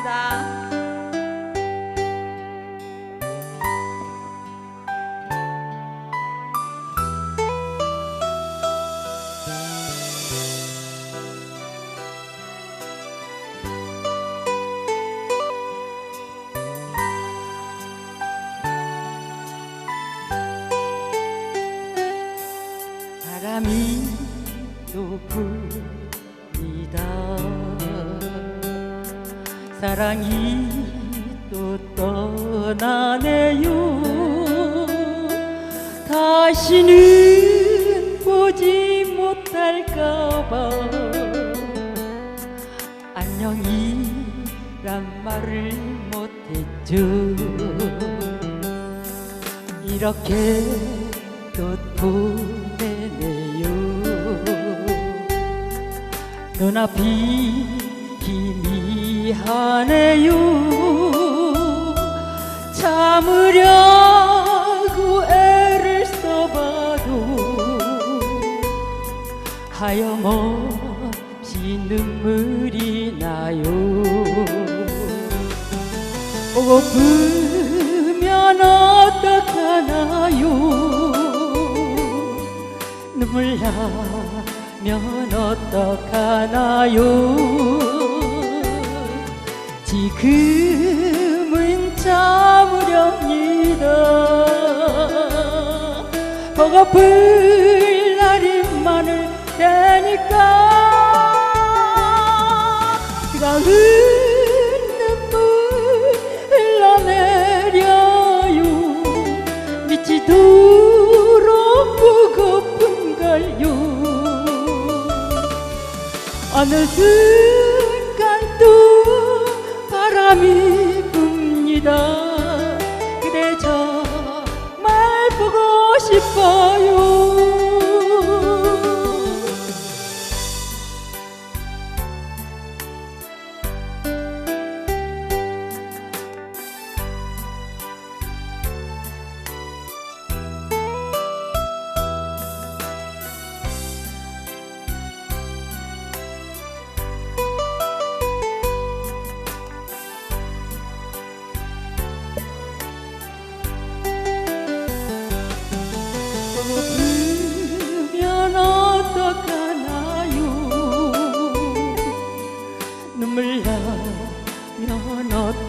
고맙습니다. 바람이 또 붑니다 사랑이 또 떠나네요. 다시는 보지 못할까봐 안녕이란 말을 못했죠. 이렇게 또 보내네요. 눈앞이 희미하네요. 참으려고 애를 써봐도 하염없이 눈물이 나요. 오고프면 어떡하나요? 눈물 나 면 어떡하나요? 지금은 참으렵니다. 버거풀 날이 많을 때니까 비가 흐 눈물 흘러내려요. 미치도 어느 순간 또 바람이 붑니다. 그대 정말 보고 싶어요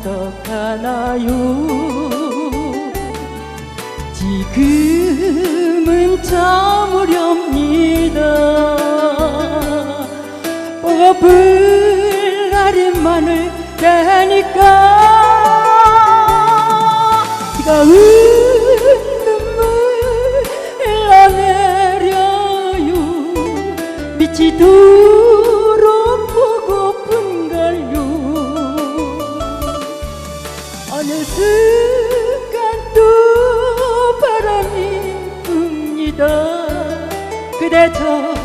어떡하나요? 지금은 참으렵니다. 많을 때니까 비가 은 눈물 흘러내려요. 미치도 그대 정